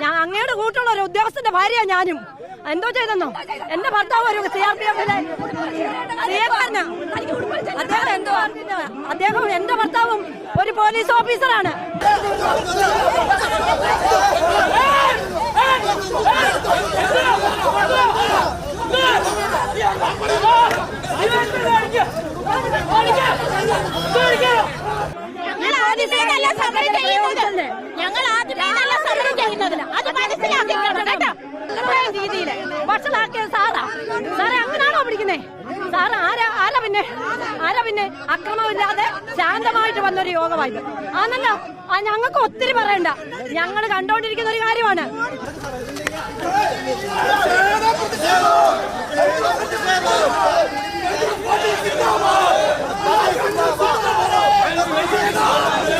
ഞാൻ അങ്ങയുടെ കൂട്ടുള്ള ഒരു ഉദ്യോഗസ്ഥന്റെ ഭാര്യയാണ് ഞാനും. എന്തോ ചെയ്തെന്നോ? എന്റെ ഭർത്താവ് ഒരു സി ആർ പി എഫിലെ അദ്ദേഹം എന്തോ അദ്ദേഹം എന്റെ ഭർത്താവും ഒരു പോലീസ് ഓഫീസറാണ്. ഞങ്ങൾ ആദ്യം ഞങ്ങൾ ആദ്യമേ ചെയ്യുന്നത് അത് മനസ്സിലാക്കിക്കണം കേട്ടോ. രീതിയിൽ. വഷളാക്കിയത് സാറാ. സാറേ അങ്ങനാണോ പിടിക്കുന്നേ? സാറ് ആരാ? ആരാ പിന്നെ? ആരാ പിന്നെ? അക്രമമില്ലാതെ ശാന്തമായിട്ട് വന്നൊരു യോഗമായിട്ട് ആണല്ലോ? ആ ഞങ്ങൾക്ക് ഒത്തിരി പറയണ്ട. ഞങ്ങൾ കണ്ടോണ്ടിരിക്കുന്ന ഒരു കാര്യമാണ്. Thank പിടിച്ചോ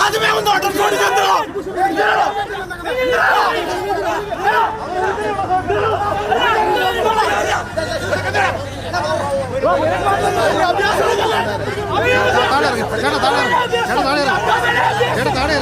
ആദ്യമേ ഒന്ന് ഓട്ടം താഴെ ഇറങ്ങി. ചേട്ടാ താഴെ ചേട്ടാ താഴെ ചേട്ടാ താഴെ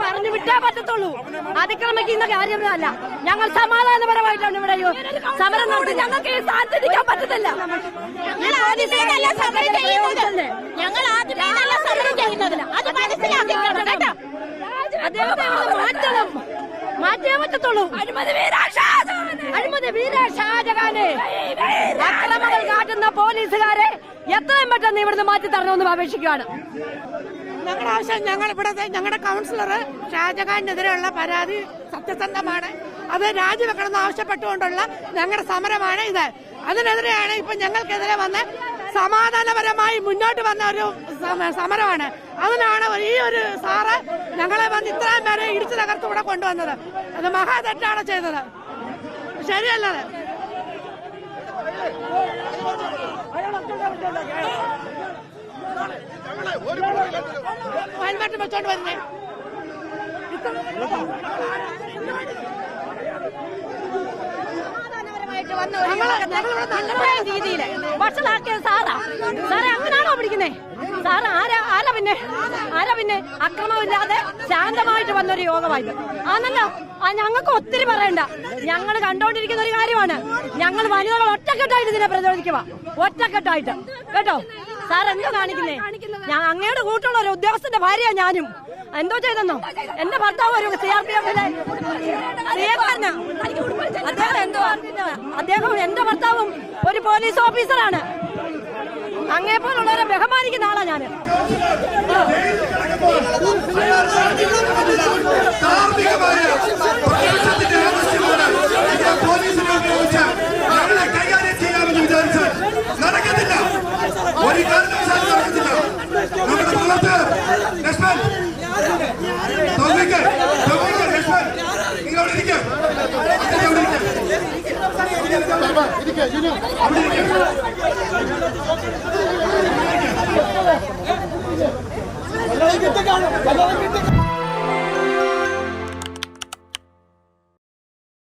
പറഞ്ഞു വിട്ടേ പറ്റത്തുള്ളൂ. അതിക്രമിക്കുന്ന കാര്യമല്ല ഞങ്ങൾ സമാധാനപരമായിട്ടാണ് ഇവിടെ സമരം നടത്തി ഞങ്ങൾക്ക് സാധ്യതയ്ക്കാൻ പറ്റത്തില്ല ഞങ്ങൾ ആദ്യമേ നല്ല സമരം ചെയ്യുന്നത് ഞങ്ങൾ ആദ്യമേ നല്ല അത് മനസ്സിലാക്കിക്കണം കേട്ടോ. അദ്ദേഹത്തെ മാറ്റണം. മാറ്റിയേ പറ്റത്തുള്ളൂ അഴിമതി അഴിമതി വീര ഷാജഹാനെ അക്രമങ്ങൾ കാട്ടുന്ന പോലീസുകാരെ എത്രയും പെട്ടെന്ന് ഇവിടുന്ന് മാറ്റി തരണമെന്ന് അപേക്ഷിക്കുകയാണ്. ഞങ്ങളുടെ ആവശ്യം ഞങ്ങൾ ഇവിടുത്തെ ഞങ്ങളുടെ കൗൺസിലർ ഷാജഹാനെതിരെയുള്ള പരാതി സത്യസന്ധമാണ്. അത് രാജിവെക്കണമെന്ന് ആവശ്യപ്പെട്ടുകൊണ്ടുള്ള ഞങ്ങളുടെ സമരമാണ് ഇത്. അതിനെതിരെയാണ് ഇപ്പൊ ഞങ്ങൾക്കെതിരെ വന്ന് സമാധാനപരമായി മുന്നോട്ട് വന്ന ഒരു സമരമാണ്. അതിനാണ് ഈ ഒരു സാറ് ഞങ്ങളെ വന്ന് ഇത്രയും പേരെ ഇടിച്ചു തകർത്ത് ഇവിടെ കൊണ്ടുവന്നത്. അത് മഹാ തെറ്റാണ് ചെയ്തത്. ശരിയല്ലത് ഹെൽമെറ്റ് വെച്ചോണ്ട് വരുന്നേ രീതിയിൽ വഷളാക്കിയ സാറാ. സാറേ അങ്ങനാണോ പിടിക്കുന്നേ സാറ് ആരാ? ആരാ പിന്നെ? ആരാ പിന്നെ? അക്രമമില്ലാതെ ശാന്തമായിട്ട് വന്നൊരു യോഗമായിട്ട്. ആണല്ലോ ആ ഞങ്ങൾക്ക് ഒത്തിരി പറയണ്ട. ഞങ്ങൾ കണ്ടോണ്ടിരിക്കുന്ന ഒരു കാര്യമാണ്. ഞങ്ങൾ വനിതകൾ ഒറ്റക്കെട്ടായിട്ട് ഇതിനെ പ്രതിരോധിക്കുക ഒറ്റക്കെട്ടായിട്ട്. കേട്ടോ? സാർ എന്തോ കാണിക്കുന്നേ? ഞാൻ അങ്ങയുടെ കൂട്ടുള്ള ഒരു ഉദ്യോഗസ്ഥന്റെ ഭാര്യയാണ് ഞാനും. എന്തോ ചെയ്തെന്നോ? എന്റെ ഭർത്താവ് ഒരു സി ആർ പി എഫിലെ അദ്ദേഹം എന്തോ അദ്ദേഹം എന്റെ ഭർത്താവും ഒരു പോലീസ് ഓഫീസറാണ് അങ്ങേ പോലുള്ളവരെ ബഹുമാനിക്കുന്ന ആളാ ഞാൻ ഇരിക്കെ